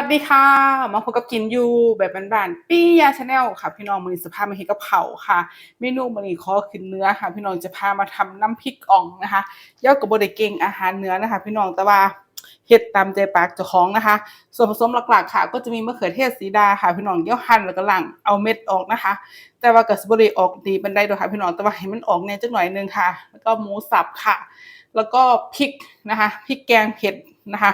วัสดีค่ะ มาพบกับกินยูแบบบ้านๆปี้ยาชาแนลค่ะพี่น้องมือสภาพมาเห็นกับเผาค่ะ เมนูมือนี้ขอขึ้นเนื้อค่ะ พี่น้องจะพามาทำน้ำพริกอ่องนะคะเย่ากับบดเก่งอาหารเนื้อนะคะ พี่น้องแต่ว่าเฮ็ดตามใจปากเจ้าของนะคะ ส่วนผสมหลักๆค่ะ ก็จะมีมะเขือเทศสีดาค่ะพี่น้องเย่าหั่นแล้วก็หลังเอาเม็ดออกนะคะ แต่ว่ากับสบไดีออกดีบันไดด้วยค่ะพี่น้องแต่ว่าให้มันออกแน่จักหน่อยนึงค่ะ แล้วก็หมูสับค่ะ แล้วก็พริกนะคะพริกแกงเผ็ดนะคะ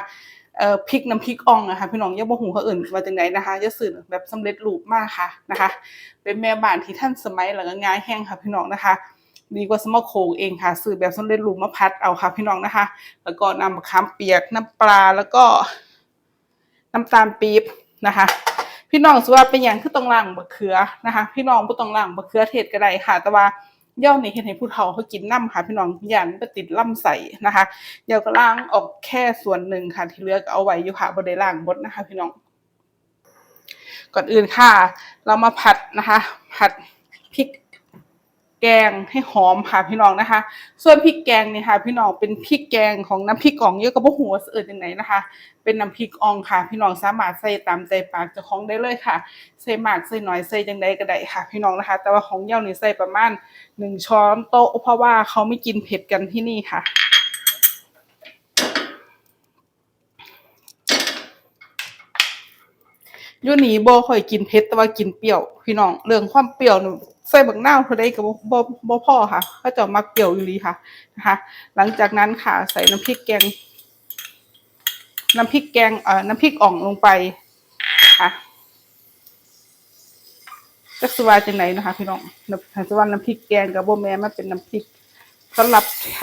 เอ่อพริกน้ำพริกอ่องนะคะพี่น้องย่าบ่ฮู้เขาอื่นว่าจังไดนนะคะย่าซื้อแบบสำเร็จรูปมากค่ะนะคะ เป็นแม่บ้านที่ท่านสมัยแล้วก็ง่ายแห้งค่ะพี่น้องนะคะดีกว่าสมอโคงเองค่ะซื้อแบบสำเร็จรูปมาพัดเอาค่ะพี่น้องนะคะ แล้วก็นำมะขามเปียกน้ำปลาแล้วก็น้ำตาลปี๊บนะคะ พี่น้องสว่าเป็นอย่างคือต้องล้างบะเขือนะคะ พี่น้องบ่ต้องล้างบะเขือเทศก็ได้ค่ะ แต่ว่า ย่อนี่เห็นให้ผู้เฒ่าเขากินน้ำค่ะพี่น้องย่านไปติดล่ำใส่นะคะเดี๋ยวก็ล้างออกแค่ส่วนหนึ่งค่ะ ที่เหลือก็เอาไว้อยู่ค่ะบนได้ล้างบดนะคะ พี่น้อง ก่อนอื่นค่ะ เรามาผัดนะคะ ผัดพริก แกงให้หอมค่ะพี่น้องนะคะ ส่วนพริกแกงเนี่ยค่ะ พี่น้องเป็นพริกแกงของน้ำพริกกองเยอะกับพวกหัวาสิเอิดยังไงนะคะ เป็นน้ำพริกอ่องค่ะ พี่น้องสามารถใส่ตามใจปากจ้าของได้เลยค่ะใส่มากใส่น้อยใส่จังใดก็ได้ค่ะ พี่น้องนะคะ แต่ว่าของเย่านี่ใส่ประมาณหนึ่งช้อนโต๊ะเพราะว่าเขาไม่กินเผ็ดกันที่นี่ค่ะยูนี่บ่ค่อยกินเผ็ดแต่ว่ากินเปรี้ยว พี่น้องเรื่องความเปรี้ยวนี่ใส่บักนาเท่าใดก็บ่บ่บ่พอค่ะเขาจะมักเปรี้ยวอยู่ดีค่ะนะคะ หลังจากนั้นค่ะใส่น้ำพริกแกง น้ำพริกแกงเอ่อน้ำพริกอ่องลงไปค่ะจักสวาจังไหนนะคะพี่น้องน้ำถ้าสวาน้ำพริกแกงกับบ่แม่มันเป็นน้ำพริกสำหรับท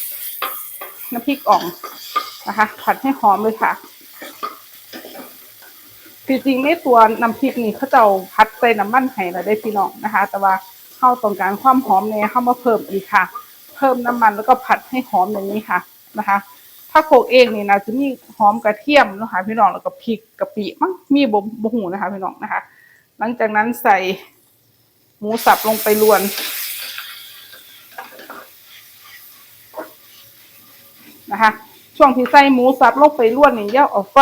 ำน้ำพริกอ่องนะคะ ผัดให้หอมเลยค่ะ จริงๆในตัวน้ำพริกนี่เขาจ้าพัดใส่น้ำมันให้แล้วได้พี่น้องนะคะ แต่ว่าเข้าต้องการความหอมเนี่ยเข้ามาเพิ่มอีกค่ะ เพิ่มน้ำมันแล้วก็ผัดให้หอมอย่างนี้ค่ะนะคะ ถ้าโขกเองนี่นะจะมีหอมกระเทียมนะคะพี่น้องแล้วก็พริกกะปิมั้งมีบ่บ่หูนะคะพี่น้องนะคะ หลังจากนั้นใส่หมูสับลงไปรวนนะคะ ช่วงที่ใส่หมูสับลงไปรวนนี่อย่าเอาไฟ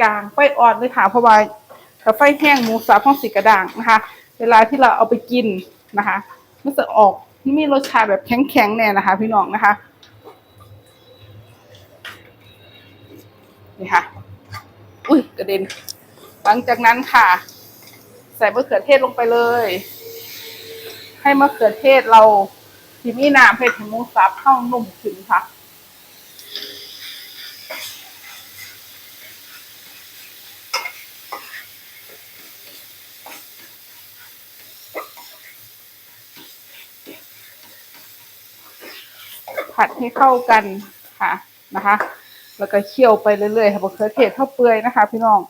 กลางไฟอ่อนเลยค่ะ เพราะว่าถ้าไฟแห้งหมูสับห้องสีกระด่างนะคะ เวลาที่เราเอาไปกินนะคะมันจะออกมีรสชาติแบบแข็งๆแน่นะคะ พี่น้องนะคะนี่ค่ะ อุ้ยกระเด็น หลังจากนั้นค่ะ ใส่มะเขือเทศลงไปเลย ให้มะเขือเทศเราที่มีน้ำเผ็ดให้หมูสับเข้านุ่มขึ้นค่ะ ผัดให้เข้ากันค่ะนะคะ แล้วก็เคี่ยวไปเรื่อยๆค่ะมะเขือเทศเข้าเปื่อยนะคะ พี่น้อง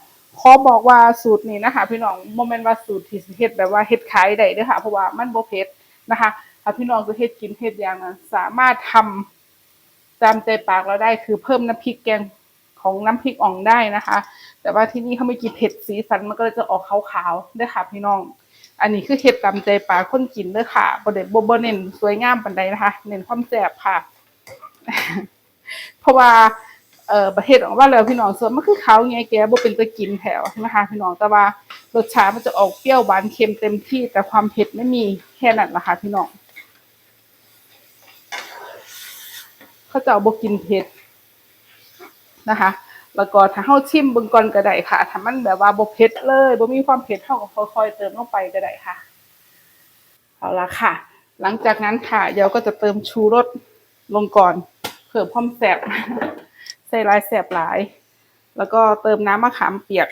ขอบอกว่าสูตรนี้นะคะ พี่น้องโมเมนต์ว่าสูตรที่เฮ็ดแบบว่าเฮ็ดขายได้เด้อค่ะ เพราะว่ามันโบเผ็ดนะคะถ้าพี่น้องจะเฮ็ดกินเฮ็ดอย่างนั้นสามารถทำตามใจปากเราได้คือเพิ่มน้ำพริกแกงของน้ำพริกอ่องได้นะคะ แต่ว่าที่นี่เขาไม่กินเผ็ดสีสันมันก็จะออกขาวๆเด้ค่ะพี่น้อง อันนี้คือเฮ็ดตามใจปากคนกินเด้อค่ะบ่ได้บ่บ่เน้นสวยงามปานใดนะคะ เน้นความแซ่บค่ะ เพราะว่าเอ่อประเทศของว่าแล้วพี่น้องส่วนมันคือเขาไงแกบ่เป็นตะกินแถวนะคะพี่น้องแต่ว่ารสชาติมันจะออกเปรี้ยวหวานเค็มเต็มที่ แต่ความเผ็ดไม่มีแค่นั้นละค่ะพี่น้องเขาเจ้าบ่กินเผ็ดนะคะ แล้วก็ถ้าเฮาชิมบิ่งก่อนก็ได้ค่ะถ้ามันแบบว่าบ่เผ็ดเลยบ่มีความเผ็ดเฮาก็ค่อยๆเติมลงไปก็ได้ค่ะเอาละค่ะ หลังจากนั้นค่ะเดี๋ยวก็จะเติมชูรสลงก่อน เพิ่มความแสบใส่ลายแสบหลาย แล้วก็เติมน้ำมะขามเปียก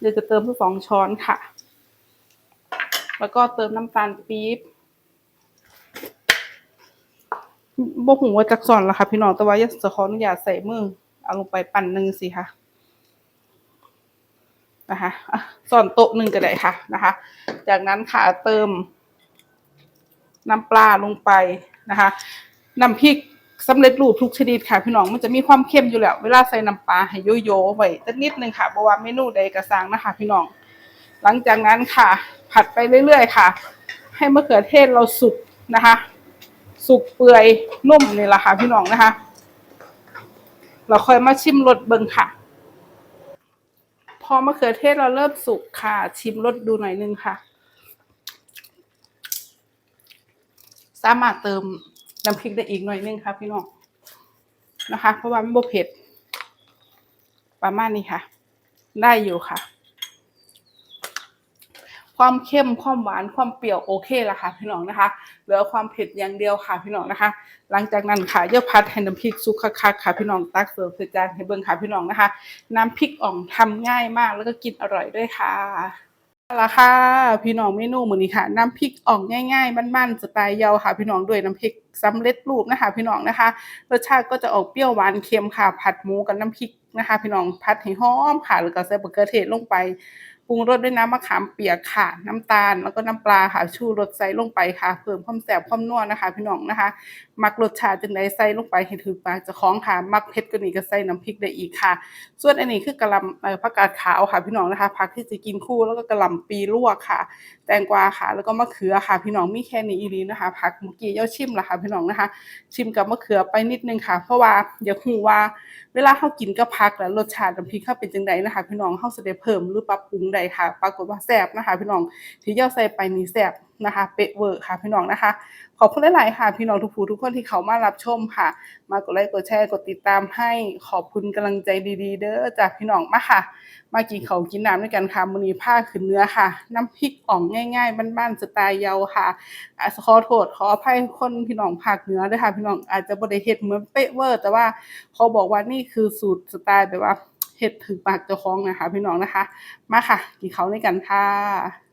เดี๋ยวจะเติมสักสองช้อนค่ะ แล้วก็เติมน้ำตาลปี๊บบ่หูว่าจักสอนละค่ะ พี่น้องแต่ว่าอยากจะขออนุญาตใส่มือเอาลงไปปั่นหนึ่งสิค่ะนะคะสอนโต๊ะหนึ่งก็ได้ค่ะนะคะ จากนั้นค่ะเติมน้ำปลาลงไปนะคะ น้ำพริกสำเร็จรูปทุกชนิดค่ะพี่น้องมันจะมีความเค็มอยู่แล้ว เวลาใส่น้ำปลาให้โยๆไว้สักนิดนึงค่ะเพราะว่าเมนูใดกระซังนะคะ พี่น้อง หลังจากนั้นค่ะ ผัดไปเรื่อยๆค่ะ ให้มะเขือเทศเราสุกนะคะ สุกเปื่อยนุ่มนี่แหละค่ะ พี่น้องนะคะ เราค่อยมาชิมรสเบิ่งค่ะ พอมะเขือเทศเราเริ่มสุกค่ะ ชิมรสดูหน่อยนึงค่ะ สามารถเติม น้ำพริกได้อีกหน่อยนึงค่ะพี่น้องนะคะ เพราะว่ามันบ่เผ็ด ประมาณนี้ค่ะ ได้อยู่ค่ะ ความเข้มความหวานความเปรี้ยวโอเคละค่ะ พี่น้องนะคะ เหลือความเผ็ดอย่างเดียวค่ะ พี่น้องนะคะ หลังจากนั้นค่ะเย่าพัดให้น้ำพริกสุกคักค่ะ พี่น้องตักเสิร์ฟใส่จานให้เบิ่งค่ะพี่น้องนะคะ น้ำพริกอ่องทำง่ายมากแล้วก็กินอร่อยด้วยค่ะ ละค่ะพี่น้องเมนูมื้อนี้ค่ะ น้ำพริกอ่องง่ายๆ มันๆสไตล์เยาค่ะ พี่น้องด้วยน้ำพริกสำเร็จรูปนะคะ พี่น้องนะคะรสชาติก็จะออกเปรี้ยวหวานเค็มค่ะ ผัดหมูกับน้ำพริกนะคะ พี่น้องผัดให้หอมค่ะแล้วก็ใส่มะเขือเทศลงไป ปรุงรสด้วยน้ำมะขามเปียกค่ะ น้ำตาลแล้วก็น้ำปลาค่ะชูรสใส่ลงไปค่ะ เพิ่มความแซ่บความนัวนะคะ พี่น้องนะคะ มักรสชาติจังไดใส่ลงไปให้ถึงปากเจ้องค่ะมักเผ็ดก็นี่ก็ใส่น้ำพริกได้อีกค่ะ ส่วนอันนี้คือกระลำผักกาดขาวค่ะ พี่น้องนะคะผักที่จะกินคู่แล้วก็กระลำปีลวกค่ะ แตงกวาค่ะ แล้วก็มะเขือค่ะ พี่น้องมีแค่นี้อีหลีนะคะผักเมื่อกี้เย่าชิมละค่ะพี่น้องนะคะ ชิมกับมะเขือไปนิดนึงค่ะ เพราะว่าอย่ากรู้ว่า เวลาเขากินกับผักแล้วรสชาติน้ำพริกเขาเป็นจังไดนะคะ พี่น้องเขาจะได้เพิ่มหรือปรับปรุงใดค่ะ ปรากฏว่าแซ่บนะคะ พี่น้องที่เย่าใส่ไปนี่แซ่บนะคะ เป๊ะเวอร์ค่ะพี่น้องนะคะ ขอบคุณหลายๆค่ะ พี่น้องทุกผู้ทุกคนที่เขามารับชมค่ะ มากดไลค์กดแชร์กดติดตามให้ขอบคุณกำลังใจดีๆ เด้อจากพี่น้องมาค่ะ มากินเขากินน้ำด้วยกันค่ะมือนี้ผ้าขึ้นเนื้อค่ะ น้ำพริกอ่องง่าย ๆบ้านๆสไตล์เยาค่ะอขอโทษขออภัยคนพี่น้องภาคเหนือด้วยค่ะ พี่น้องอาจจะบ่ได้เฮ็ดเหมือนเป๊ะเวอร์ แต่ว่าเขาบอกว่านี่คือสูตรสไตล์แบบว่า เห็ดถึงปากเจ้าของนะคะ พี่น้องนะคะ มาค่ะกินเขาด้วยกันค่ะ